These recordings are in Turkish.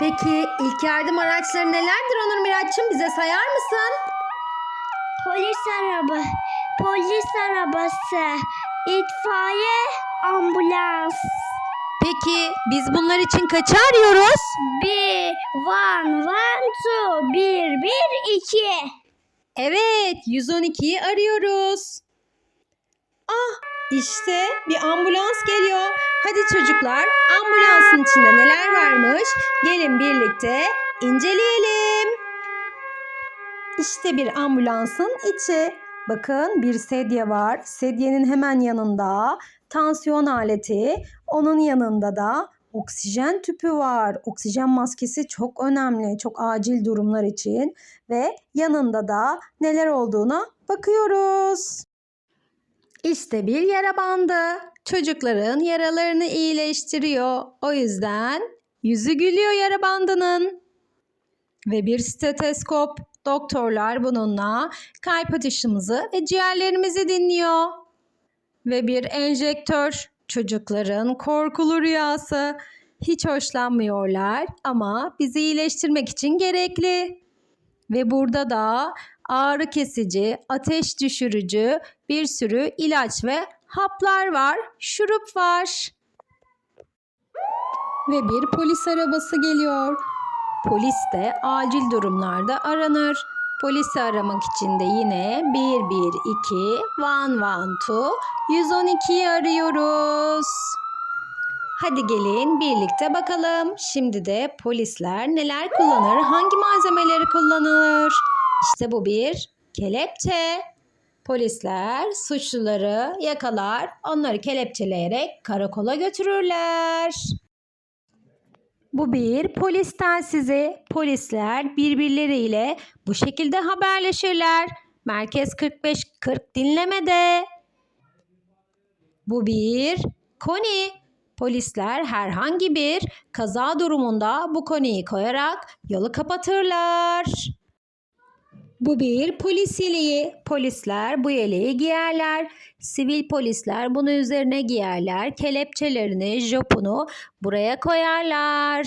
Peki ilk yardım araçları nelerdir Onur Miraç'cığım bize sayar mısın? Polis araba, polis arabası, itfaiye, ambulans. Peki biz bunlar için kaçı arıyoruz? Bir, one, one, two, bir, bir, iki. Evet 112'yi arıyoruz. Ah işte bir ambulans geliyor. Hadi çocuklar ambulansın içinde neler varmış gelin birlikte inceleyelim. İşte bir ambulansın içi. Bakın bir sedye var. Sedyenin hemen yanında tansiyon aleti. Onun yanında da oksijen tüpü var. Oksijen maskesi çok önemli. Çok acil durumlar için. Ve yanında da neler olduğuna bakıyoruz. İşte bir yara bandı. Çocukların yaralarını iyileştiriyor. O yüzden yüzü gülüyor yara bandının. Ve bir steteskop. Doktorlar bununla kalp atışımızı ve ciğerlerimizi dinliyor. Ve bir enjektör. Çocukların korkulu rüyası. Hiç hoşlanmıyorlar ama bizi iyileştirmek için gerekli. Ve burada da ağrı kesici, ateş düşürücü bir sürü ilaç ve haplar var, şurup var. Ve bir polis arabası geliyor. Polis de acil durumlarda aranır. Polisi aramak için de yine 112 112 112'yi arıyoruz. Hadi gelin birlikte bakalım. Şimdi de polisler neler kullanır, hangi malzemeleri kullanır? İşte bu bir kelepçe. Polisler suçluları yakalar, onları kelepçeleyerek karakola götürürler. Bu bir polis telsizi. Polisler birbirleriyle bu şekilde haberleşirler. Merkez 45-40 dinlemede. Bu bir koni. Polisler herhangi bir kaza durumunda bu koniyi koyarak yolu kapatırlar. Bu bir polis yeleği. Polisler bu yeleği giyerler. Sivil polisler bunu üzerine giyerler. Kelepçelerini, jopunu buraya koyarlar.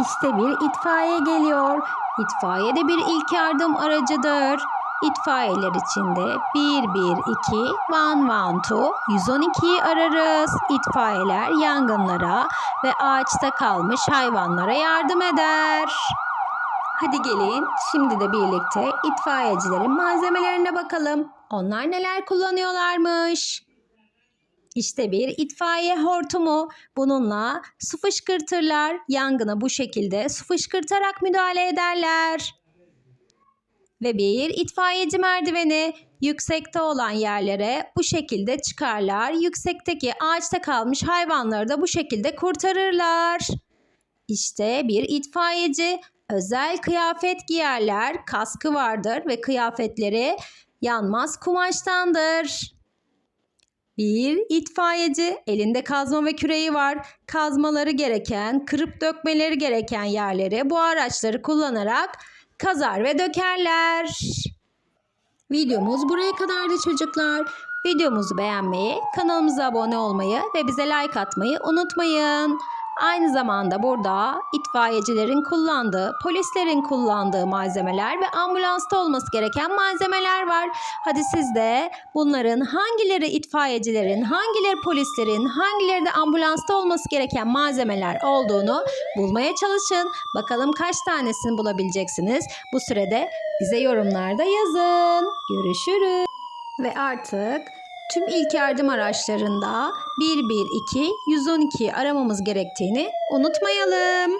İşte bir itfaiye geliyor. İtfaiye de bir ilk yardım aracıdır. İtfaiyeler içinde 112, 112, 112'yi ararız. İtfaiyeler yangınlara ve ağaçta kalmış hayvanlara yardım eder. Hadi gelin şimdi de birlikte itfaiyecilerin malzemelerine bakalım. Onlar neler kullanıyorlarmış? İşte bir itfaiye hortumu. Bununla su fışkırtırlar. Yangına bu şekilde su fışkırtarak müdahale ederler. Ve bir itfaiyeci merdiveni yüksekte olan yerlere bu şekilde çıkarlar. Yüksekteki ağaçta kalmış hayvanları da bu şekilde kurtarırlar. İşte bir itfaiyeci özel kıyafet giyerler. Kaskı vardır ve kıyafetleri yanmaz kumaştandır. Bir itfaiyeci elinde kazma ve küreği var. Kazmaları gereken, kırıp dökmeleri gereken yerlere bu araçları kullanarak kazar ve dökerler. Videomuz buraya kadardı çocuklar. Videomuzu beğenmeyi, kanalımıza abone olmayı ve bize like atmayı unutmayın. Aynı zamanda burada itfaiyecilerin kullandığı, polislerin kullandığı malzemeler ve ambulansta olması gereken malzemeler var. Hadi siz de bunların hangileri itfaiyecilerin, hangileri polislerin, hangileri de ambulansta olması gereken malzemeler olduğunu bulmaya çalışın. Bakalım kaç tanesini bulabileceksiniz. Bu sürede bize yorumlarda yazın. Görüşürüz. Ve artık tüm ilk yardım araçlarında 112 112 aramamız gerektiğini unutmayalım.